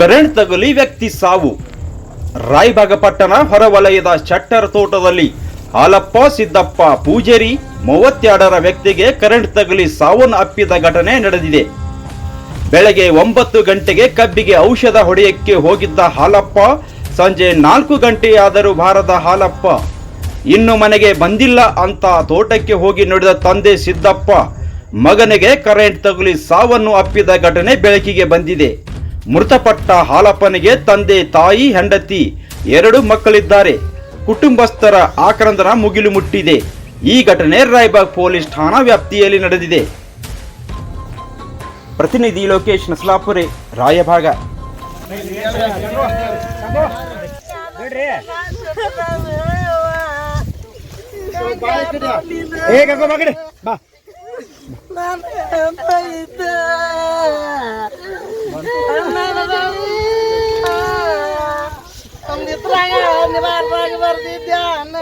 Current ತಗುಲಿ ವ್ಯಕ್ತಿ ಸಾವು. ರಾಯಬಾಗ ಪಟ್ಟಣ ಹೊರವಲಯದ ಶಟ್ಟರ್ ತೋಟದಲ್ಲಿ ಹಾಲಪ್ಪ ಸಿದ್ದಪ್ಪ ಪೂಜೇರಿ ಮೂವತ್ತೆರಡರ ವ್ಯಕ್ತಿಗೆ ಕರೆಂಟ್ ತಗುಲಿ ಸಾವನ್ನು ಅಪ್ಪಿದ ಘಟನೆ ನಡೆದಿದೆ. ಬೆಳಗ್ಗೆ ಒಂಬತ್ತು ಗಂಟೆಗೆ ಕಬ್ಬಿಗೆ ಔಷಧ ಹೊಡೆಯಕ್ಕೆ ಹೋಗಿದ್ದ ಹಾಲಪ್ಪ ಸಂಜೆ ನಾಲ್ಕು ಗಂಟೆಯಾದರೂ ಬಾರದ ಹಾಲಪ್ಪ, ಇನ್ನು ಮನೆಗೆ ಬಂದಿಲ್ಲ ಅಂತ ತೋಟಕ್ಕೆ ಹೋಗಿ ನೋಡಿದ ತಂದೆ ಸಿದ್ದಪ್ಪ, ಮಗನಿಗೆ ಕರೆಂಟ್ ತಗುಲಿ ಸಾವನ್ನು ಅಪ್ಪಿದ ಘಟನೆ ಬೆಳಕಿಗೆ ಬಂದಿದೆ. ಮೃತಪಟ್ಟ ಹಾಲಪ್ಪನಿಗೆ ತಂದೆ ತಾಯಿ ಹೆಂಡತಿ ಎರಡು ಮಕ್ಕಳಿದ್ದಾರೆ. ಕುಟುಂಬಸ್ಥರ ಆಕ್ರಂದನ ಮುಗಿಲು ಮುಟ್ಟಿದೆ. ಈ ಘಟನೆ ರಾಯ್ಬಾಗ್ ಪೊಲೀಸ್ ಠಾಣಾ ವ್ಯಾಪ್ತಿಯಲ್ಲಿ ನಡೆದಿದೆ. ಪ್ರತಿನಿಧಿ ಲೋಕೇಶ್ ನಸ್ಲಾಪುರೆ ರಾಯಭಾಗ. ಬಾ धन्यवाद भगवती ध्यान